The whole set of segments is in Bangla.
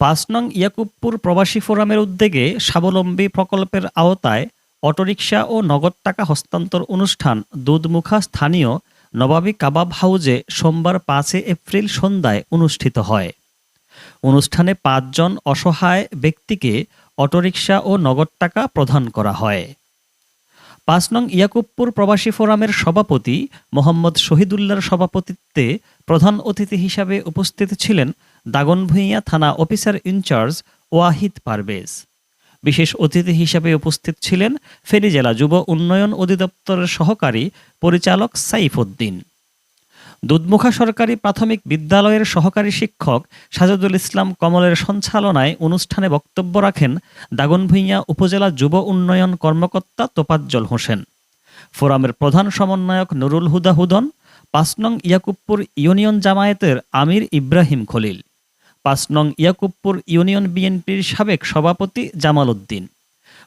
পাঁচ নং ইয়াকুবপুর প্রবাসী ফোরামের উদ্যোগে স্বাবলম্বী প্রকল্পের আওতায় অটোরিকশা ও নগদ টাকা হস্তান্তর অনুষ্ঠান দুধমুখা স্থানীয় নবাবী কাবাব হাউজে সোমবার পাঁচই এপ্রিল সন্ধ্যায় অনুষ্ঠিত হয়। অনুষ্ঠানে পাঁচজন অসহায় ব্যক্তিকে অটোরিকশা ও নগদ টাকা প্রদান করা হয়। পাঁচ নং ইয়াকুবপুর প্রবাসী ফোরামের সভাপতি মোহাম্মদ শহীদুল্লাহর সভাপতিত্বে প্রধান অতিথি হিসাবে উপস্থিত ছিলেন দাগনভূঁইয়া থানা অফিসার ইনচার্জ ওয়াহিদ পারভেজ। বিশেষ অতিথি হিসাবে উপস্থিত ছিলেন ফেনী জেলা যুব উন্নয়ন অধিদপ্তরের সহকারী পরিচালক সাইফ উদ্দিন দুধমুখা সরকারি প্রাথমিক বিদ্যালয়ের সহকারী শিক্ষক সাজাদুল ইসলাম কমলের সঞ্চালনায় অনুষ্ঠানে বক্তব্য রাখেন দাগনভূঁইয়া উপজেলা যুব উন্নয়ন কর্মকর্তা তোপাজ্জল হোসেন। ফোরামের প্রধান সমন্বয়ক নুরুল হুদা হুদন, পাঁচ নং ইয়াকুবপুর ইউনিয়ন জামায়াতের আমির ইব্রাহিম খলিল। পাঁচ নং ইয়াকুবপুর ইউনিয়ন বিএনপির সাবেক সভাপতি জামাল উদ্দিন।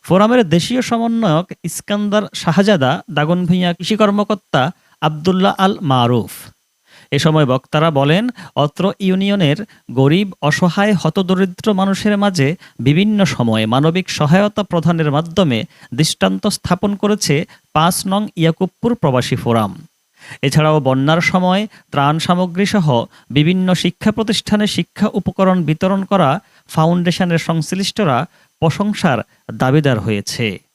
ফোরামের দেশীয় সমন্বয়ক ইস্কান্দার শাহজাদা দাগনভূঁইয়া কৃষি কর্মকর্তা আবদুল্লাহ আল মারুফ। এ সময় বক্তারা বলেন, অত্র ইউনিয়নের গরিব, অসহায়, হতদরিদ্র মানুষের মাঝে বিভিন্ন সময়ে মানবিক সহায়তা প্রদানের মাধ্যমে দৃষ্টান্ত স্থাপন করেছে পাঁচ নং ইয়াকুবপুর প্রবাসী ফোরাম। এছাড়াও বন্যার সময় ত্রাণ সামগ্রী সহ বিভিন্ন শিক্ষা প্রতিষ্ঠানে শিক্ষা উপকরণ বিতরণ করা ফাউন্ডেশনের সংশ্লিষ্টরা প্রশংসার দাবিদার হয়েছে।